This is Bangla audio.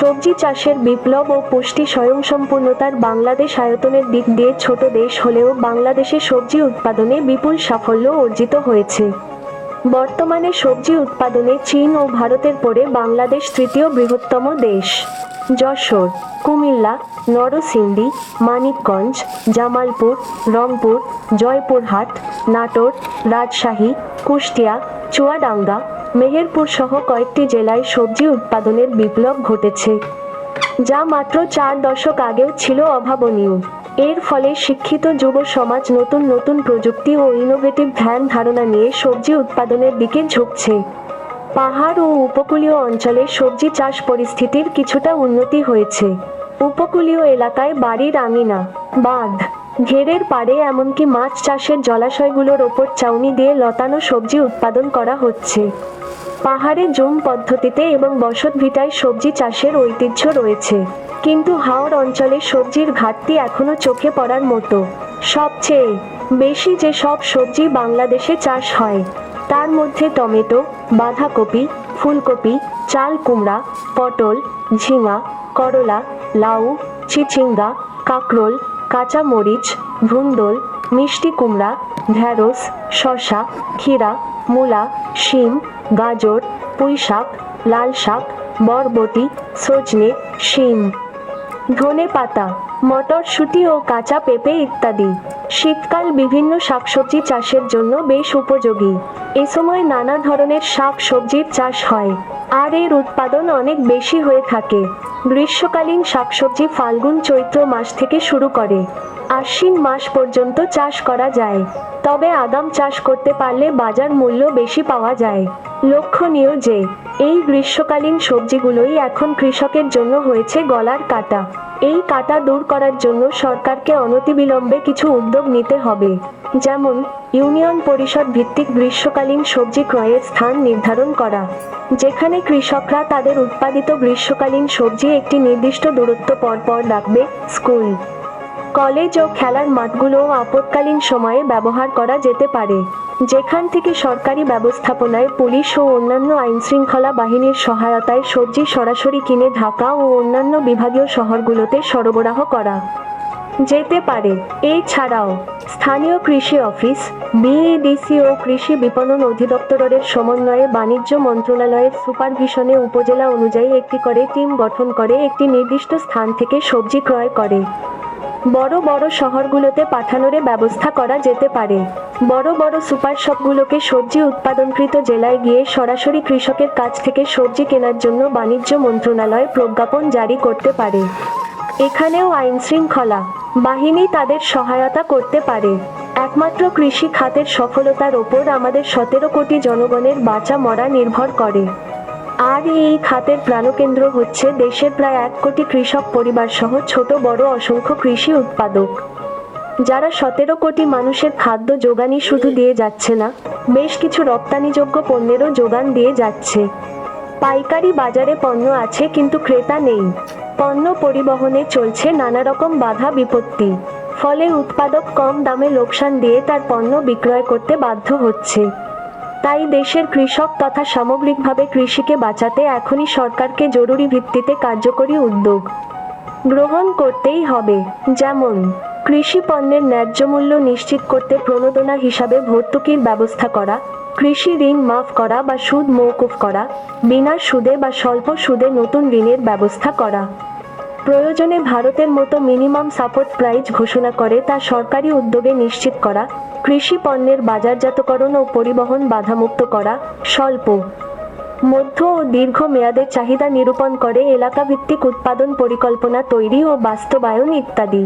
সবজি চাষের বিপ্লব ও পুষ্টি স্বয়ংসম্পূর্ণতার বাংলাদেশ আয়তনের দিক দিয়ে ছোট দেশ হলেও বাংলাদেশে সবজি উৎপাদনে বিপুল সাফল্য অর্জিত হয়েছে। বর্তমানে সবজি উৎপাদনে চীন ও ভারতের পরে বাংলাদেশ তৃতীয় বৃহত্তম দেশ। যশোর, কুমিল্লা, নরসিংদী, মানিকগঞ্জ, জামালপুর, রংপুর, জয়পুরহাট, নাটোর, রাজশাহী, কুষ্টিয়া, চুয়াডাঙ্গা মেহেরপুর সহ কয়েকটি জেলায় সবজি উৎপাদনের বিপ্লব ঘটেছে, যা মাত্র চার দশক আগেও ছিল অভাবনীয়। এর ফলে শিক্ষিত যুব সমাজ নতুন নতুন প্রযুক্তি ও ইনোভেটিভ ধ্যান ধারণা নিয়ে সবজি উৎপাদনের দিকে ঝুঁকছে। পাহাড় ও উপকূলীয় অঞ্চলে সবজি চাষ পরিস্থিতির কিছুটা উন্নতি হয়েছে। উপকূলীয় এলাকায় বাড়ির আঙিনা, বাঁধ ঘেরের পাড়ে এমনকি মাছ চাষের জলাশয়গুলোর ওপর চাউনি দিয়ে লতানো সবজি উৎপাদন করা হচ্ছে। পাহাড়ে জুম পদ্ধতিতে এবং বসতভিটায় সবজি চাষের ঐতিহ্য রয়েছে। কিন্তু হাওড় অঞ্চলে সবজির ঘাটতি এখনও চোখে পড়ার মতো। সবচেয়ে বেশি যে সব সবজি বাংলাদেশে চাষ হয়, তার মধ্যে টমেটো, বাঁধাকপি, ফুলকপি, চাল কুমড়া, পটল, ঝিঙা, করলা, লাউ, চিচিঙ্গা, কাকরোল কাঁচা মরিচ ধুন্দল মিষ্টি কুমড়া, ঢ্যাঁড়স শশা ক্ষীরা, মূলা, শিম, গাজর, পুঁই শাক, লাল শাক, বরবটি, সজনে, শিম। ধনে পাতা, মটরশুঁটি ও কাঁচা পেঁপে ইত্যাদি। শীতকাল বিভিন্ন শাকসবজি চাষের জন্য বেশ উপযোগী। এ সময় নানা ধরনের শাক সবজির চাষ হয়। আর এর উৎপাদন অনেক বেশি হয়ে থাকে। গ্রীষ্মকালীন শাকসবজি ফাল্গুন চৈত্র মাস থেকে শুরু করে। আশ্বিন মাস পর্যন্ত চাষ করা যায়। তবে আগাম চাষ করতে পারলে বাজার মূল্য বেশি পাওয়া যায়। লক্ষণীয় যে, এই গ্রীষ্মকালীন সবজিগুলোই এখন কৃষকের জন্য হয়েছে গলার কাটা। এই কাটা দূর করার জন্য সরকারকে অনতিবিলম্বে কিছু উদ্যোগ নিতে হবে। যেমন, ইউনিয়ন পরিষদ ভিত্তিক গ্রীষ্মকালীন সবজি ক্রয়ের স্থান নির্ধারণ করা, যেখানে কৃষকরা তাদের উৎপাদিত গ্রীষ্মকালীন সবজি একটি নির্দিষ্ট দূরত্ব পর পর রাখবে, স্কুল, কলেজ ও খেলার মাঠগুলোও আপৎকালীন সময়ে ব্যবহার করা যেতে পারে। যেখান থেকে সরকারি ব্যবস্থাপনায় পুলিশ ও অন্যান্য আইনশৃঙ্খলা বাহিনীর সহায়তায় সবজি সরাসরি কিনে ঢাকা ও অন্যান্য বিভাগীয় শহরগুলোতে সরবরাহ করা যেতে পারে। এছাড়াও স্থানীয় কৃষি অফিস, বিএডিসি ও কৃষি বিপণন অধিদপ্তরের সমন্বয়ে বাণিজ্য মন্ত্রণালয়ের সুপারভিশনে উপজেলা অনুযায়ী একটি করে টিম গঠন করে একটি নির্দিষ্ট স্থান থেকে সবজি ক্রয় করে। বড় বড় শহরগুলোতে পাঠানোর ব্যবস্থা করা যেতে পারে। বড় বড় সুপার শপগুলোকে সবজি উৎপাদনকৃত জেলায় গিয়ে সরাসরি কৃষকের কাছ থেকে সবজি কেনার জন্য বাণিজ্য মন্ত্রণালয় প্রজ্ঞাপন জারি করতে পারে। এখানেও আইন শৃঙ্খলা বাহিনী তাদের সহায়তা করতে পারে। একমাত্র কৃষি খাতের সফলতার ওপর আমাদের সতেরো কোটি জনগণের বাঁচা মরা নির্ভর করে। আর এই খাতের প্রাণকেন্দ্র হচ্ছে দেশের প্রায় এক কোটি কৃষক পরিবার সহ ছোট, বড়, অসংখ্য কৃষি উৎপাদক। যারা সতেরো কোটি মানুষের খাদ্য যোগানই শুধু দিয়ে যাচ্ছে না, বেশ কিছু রপ্তানিযোগ্য পণ্যেরও যোগান দিয়ে যাচ্ছে। পাইকারি বাজারে পণ্য আছে কিন্তু ক্রেতা নেই। পণ্য পরিবহনে চলছে নানা রকম বাধা বিপত্তি। ফলে উৎপাদক কম দামে লোকসান দিয়ে তার পণ্য বিক্রয় করতে বাধ্য হচ্ছে। তাই দেশের কৃষক তথা সামগ্রিকভাবে কৃষিকে বাঁচাতে এখনই সরকারকে জরুরি ভিত্তিতে কার্যকরী উদ্যোগ গ্রহণ করতেই হবে। যেমন, কৃষি পণ্যের ন্যায্য মূল্য নিশ্চিত করতে প্রণোদনা হিসাবে ভর্তুকির ব্যবস্থা করা, কৃষি ঋণ মাফ করা বা সুদ মৌকুফ করা, বিনা সুদে বা স্বল্প সুদে নতুন ঋণের ব্যবস্থা করা। প্রয়োজনে ভারতের মতো মিনিমাম সাপোর্ট প্রাইস ঘোষণা করে তা সরকারি উদ্যোগে নিশ্চিত করা, কৃষি পণ্যের বাজারজাতকরণ ও পরিবহন বাধামুক্ত করা, স্বল্প, মধ্য ও দীর্ঘ মেয়াদের চাহিদা নিরূপণ করে এলাকাভিত্তিক উৎপাদন পরিকল্পনা তৈরি ও বাস্তবায়ন ইত্যাদি।